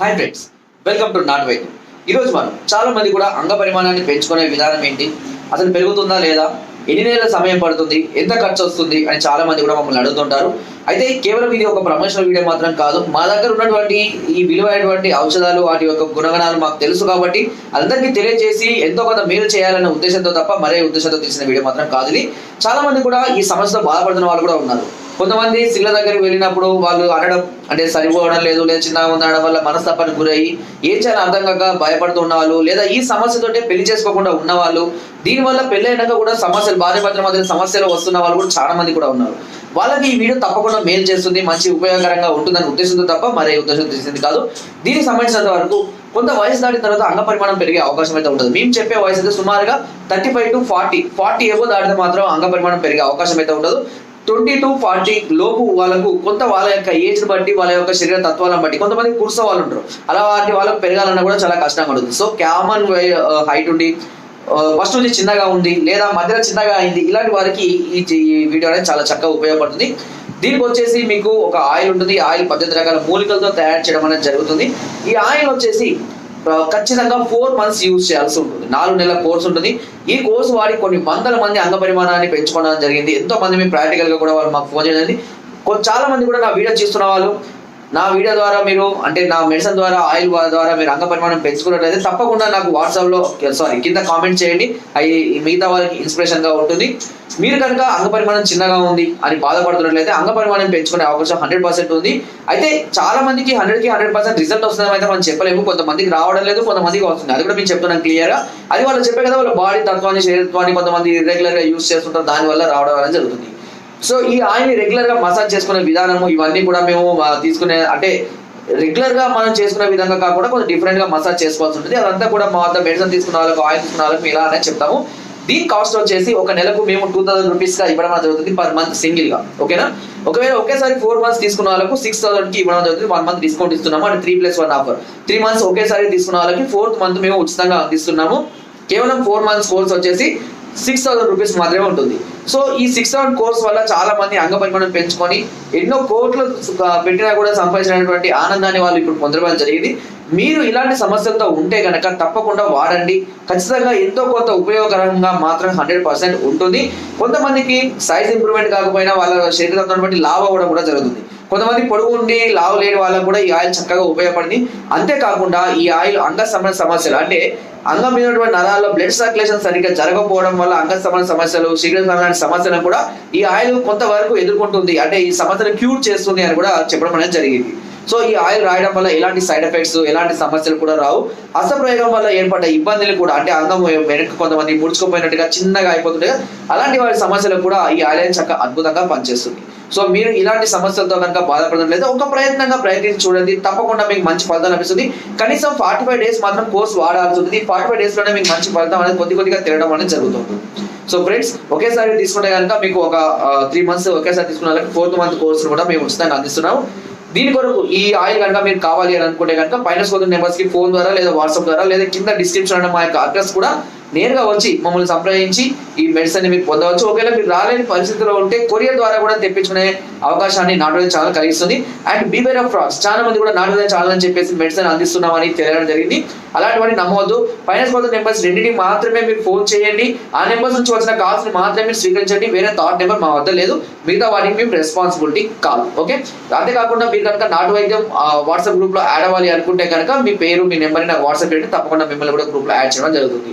Hi friends welcome to నాట్ వైద్యం ఈరోజు మనం చాలా మంది కూడా అంగ పరిమాణాన్ని పెంచుకునే విధానం ఏంటి? అసలు పెరుగుతుందా లేదా? ఎన్ని నెలల సమయం పడుతుంది? ఎంత ఖర్చు వస్తుంది? అని చాలా మంది కూడా మమ్మల్ని అడుగుతుంటారు. అయితే కేవలం ఇది ఒక ప్రమోషనల్ వీడియో మాత్రం కాదు. మా దగ్గర ఉన్నటువంటి ఈ విలువైనటువంటి ఔషధాలు వాటి యొక్క గుణగణాలు మాకు తెలుసు కాబట్టి అందరికీ తెలియజేసి ఎంతో కొంత మేలు చేయాలనే ఉద్దేశంతో తప్ప మరే ఉద్దేశంతో తీసిన వీడియో మాత్రం కాదు ఇది. చాలా మంది కూడా ఈ సమస్యతో బాధపడుతున్న వాళ్ళు కూడా ఉన్నారు. కొంతమంది సిల్ల దగ్గరికి వెళ్ళినప్పుడు వాళ్ళు అనడం అంటే సరిపోవడం లేదు లేదా చిన్నగా ఉండడం వల్ల మనస్తాపానికి గురయ్యి ఏం చేయాలో అర్థం కాక భయపడుతున్న వాళ్ళు లేదా ఈ సమస్యతోటే పెళ్ళి చేసుకోకుండా ఉన్నవాళ్ళు దీనివల్ల పెళ్ళైనాక కూడా సమస్యలు భార్య భర్తల మధ్య సమస్యలు వస్తున్న వాళ్ళు కూడా చాలా మంది కూడా ఉన్నారు. వాళ్ళకి ఈ వీడియో తప్పకుండా మేలు చేస్తుంది మంచి ఉపయోగకరంగా ఉంటుందని ఉద్దేశంతో తప్ప మరే ఉద్దేశంతో చేసింది కాదు. దీనికి సంబంధించినంత వరకు కొంత వయసు దాటిన తర్వాత అంగ పరిమాణం పెరిగే అవకాశం అయితే ఉంటుంది. మేము చెప్పే వయసు అయితే సుమారుగా thirty five to forty forty ఏవో దాటితే మాత్రం అంగ పరిమాణం పెరిగే అవకాశం అయితే ఉండదు. ట్వంటీ టు ఫార్టీ లోపు వాళ్ళకు కొంత వాళ్ళ యొక్క ఏజ్ బట్టి వాళ్ళ యొక్క శరీర తత్వాలను బట్టి కొంతమంది కుర్స వాళ్ళు ఉంటారు. అలా వాటి వాళ్ళకి పెరగాలన్నా కూడా చాలా కష్టంగా ఉంటుంది. సో కామన్ హైట్ ఉండి ఫస్ట్ నుంచి చిన్నగా ఉంది లేదా మధ్యలో చిన్నగా అయింది ఇలాంటి వారికి ఈ వీడియో అనేది చాలా చక్కగా ఉపయోగపడుతుంది. దీనికి వచ్చేసి మీకు ఒక ఆయిల్ ఉంటుంది. ఆయిల్ పద్ధతి రకాల మూలికలతో తయారు చేయడం అనేది జరుగుతుంది. ఈ ఆయిల్ వచ్చేసి ఖచ్చితంగా ఫోర్ మంత్స్ యూజ్ చేయాల్సి ఉంటుంది. నాలుగు నెలల కోర్స్ ఉంటుంది. ఈ కోర్సు వాడి కొన్ని వందల మంది అంగ పరిమాణాన్ని పెంచుకోవడం జరిగింది. ఎంతో మంది మీ ప్రాక్టికల్గా కూడా వాళ్ళు మాకు ఫోన్ చేయడం చాలా మంది కూడా నా వీడియో చూస్తున్న వాళ్ళు నా వీడియో ద్వారా మీరు అంటే నా మెడిసిన్ ద్వారా ఆయిల్ ద్వారా మీరు అంగ పరిమాణం పెంచుకున్నట్లయితే తప్పకుండా నాకు వాట్సాప్లో సారీ కింద కామెంట్ చేయండి. అవి మిగతా వాళ్ళకి ఇన్స్పిరేషన్గా ఉంటుంది. మీరు కనుక అంగ పరిమాణం చిన్నగా ఉంది అని బాధపడుతున్నట్లయితే అంగ పరిమాణం పెంచుకునే అవకాశం హండ్రెడ్ పర్సెంట్ ఉంది. అయితే చాలా మందికి హండ్రెడ్కి హండ్రెడ్ పర్సెంట్ రిజల్ట్ వస్తుందని అయితే మనం చెప్పలేము. కొంతమందికి రావడం లేదు కొంతమందికి వస్తుంది. అది కూడా మేము చెప్తున్నాం క్లియర్గా. అది వాళ్ళు చెప్పే కదా వాళ్ళ బాడీ తత్వాన్ని శరీరత్వాన్ని కొంతమంది రెగ్యులర్గా యూస్ చేస్తుంటారు. దానివల్ల రావడం అనేది జరుగుతుంది. సో ఈ ఆయిల్ రెగ్యులర్గా మసాజ్ చేసుకునే విధానము ఇవన్నీ కూడా మేము తీసుకునే అంటే రెగ్యులర్గా మనం చేసుకునే విధంగా కాకుండా కొంచెం డిఫరెంట్గా మసాజ్ చేసుకోవాల్సి ఉంటుంది. అదంతా కూడా మా వద్ద మెడిసిన్ తీసుకున్న వాళ్ళకి ఆయిల్ తీసుకున్న వాళ్ళకి ఇలా అనే చెప్తాము. దీని కాస్ట్ వచ్చేసి ఒక నెలకు మేము టూ థౌసండ్ రూపీస్గా ఇవ్వడం జరుగుతుంది పర్ మంత్ సింగిల్గా. ఓకేనా? ఒకవేళ ఒకేసారి ఫోర్ మంత్స్ తీసుకున్న వాళ్ళకు సిక్స్ థౌసండ్కి ఇవ్వడం జరుగుతుంది. వన్ మంత్ డిస్కౌంట్ ఇస్తున్నాము. అంటే three plus one offer three months ఒకేసారి తీసుకున్న వాళ్ళకి ఫోర్త్ మంత్ మేము ఉచితంగా అందిస్తున్నాము. కేవలం ఫోర్ మంత్స్ కోర్స్ వచ్చేసి సిక్స్ థౌసండ్ రూపీస్ మాత్రమే ఉంటుంది. సో ఈ సిక్స్ థౌసండ్ కోర్స్ వల్ల చాలా మంది అంగ పరిమాణం పెంచుకొని ఎన్నో కోట్లు పెట్టినా కూడా సంపాదించినటువంటి ఆనందాన్ని వాళ్ళు ఇప్పుడు పొందడం జరిగింది. మీరు ఇలాంటి సమస్యలతో ఉంటే కనుక తప్పకుండా వాడండి. ఖచ్చితంగా ఎంతో కొంత ఉపయోగకరంగా మాత్రం హండ్రెడ్ పర్సెంట్ ఉంటుంది. కొంతమందికి సైజ్ ఇంప్రూవ్మెంట్ కాకపోయినా వాళ్ళ శరీరంతో బట్టి లావ్ అవ్వడం కూడా జరుగుతుంది. కొంతమంది పొడుగు ఉండి లావు లేని వాళ్ళకు కూడా ఈ ఆయిల్ చక్కగా ఉపయోగపడింది. అంతేకాకుండా ఈ ఆయిల్ అంగ సంబంధ సమస్యలు అంటే అంగం మీద నరాల్లో బ్లడ్ సర్క్యులేషన్ సరిగ్గా జరగకపోవడం వల్ల అంగ సంబంధ సమస్యలు శీఘ్ర లాంటి సమస్యలను కూడా ఈ ఆయిల్ కొంతవరకు ఎదుర్కొంటుంది. అంటే ఈ సమస్యను క్యూర్ చేస్తుంది అని కూడా చెప్పడం అనేది జరిగింది. సో ఈ ఆయిల్ రాయడం వల్ల ఎలాంటి సైడ్ ఎఫెక్ట్స్ ఎలాంటి సమస్యలు కూడా రావు. అసప్రయోగం వల్ల ఏర్పడ్డ ఇబ్బందులు కూడా అంటే అంగం వెనక్కి కొంతమంది ముడుచుకుపోయినట్టుగా చిన్నగా అయిపోతుంటే అలాంటి వారి సమస్యలకు కూడా ఈ ఆయిల్ చక్కగా అద్భుతంగా పనిచేస్తుంది. సో మీరు ఇలాంటి సమస్యలతో కనుక బాధపడడం ఒక ప్రయత్నంగా ప్రయత్నించి చూడండి. తప్పకుండా మీకు మంచి ఫలితం లభిస్తుంది. కనీసం ఫార్టీ ఫైవ్ డేస్ మాత్రం కోర్స్ వాడాల్సి ఉంటుంది. ఫార్టీ ఫైవ్ డేస్లోనే మీకు మంచి ఫలితం అనేది కొద్ది కొద్దిగా తిరగడం అనేది జరుగుతుంది. సో ఫ్రెండ్స్ ఒకేసారి తీసుకుంటే కనుక మీకు ఒక త్రీ మంత్స్ ఒకేసారి తీసుకున్న వాళ్ళకి ఫోర్త్ మంత్ కోర్స్ కూడా మేము ఉచితంగా అందిస్తున్నాము. దీని కొరకు ఈ ఆయిల్ కనుక మీరు కావాలి అని అనుకుంటే కనుక పైన సోదరు నెంబర్స్కి ఫోన్ ద్వారా లేదా వాట్సాప్ ద్వారా లేదా కింద డిస్క్రిప్షన్ మా యొక్క అడ్రస్ కూడా నేరుగా వచ్చి మమ్మల్ని సంప్రదించి ఈ మెడిసిన్ మీరు పొందవచ్చు. ఒకవేళ మీరు రాలేని పరిస్థితిలో ఉంటే కొరియర్ ద్వారా కూడా తెప్పించుకునే అవకాశాన్ని నాటోజన్ ఛానల్ కలిగిస్తుంది. And beware of frauds. చాలా మంది కూడా నాటోజన్ ఛానల్ అని చెప్పేసి మెడిసిన్ అందిస్తున్నామని తెలియడం జరిగింది. అలాంటివన్నీ నమ్మవద్దు ఫైనాన్స్ కోసం నెంబర్స్ రెండింటికి మాత్రమే మీరు ఫోన్ చేయండి. ఆ నెంబర్స్ నుంచి వచ్చిన కాల్స్ని మాత్రమే మీరు స్వీకరించండి. వేరే థర్డ్ నెంబర్ మా వద్ద లేదు. మిగతా వాటికి మేము రెస్పాన్సిబిలిటీ కాదు. ఓకే అంతేకాకుండా మీరు కనుక నాటు వైద్యం వాట్సాప్ గ్రూప్లో యాడ్ అవ్వాలి అనుకుంటే కనుక మీ పేరు మీ నెంబర్ నాకు వాట్సాప్ చేయండి తప్పకుండా మిమ్మల్ని కూడా గ్రూప్లో యాడ్ చేయడం జరుగుతుంది.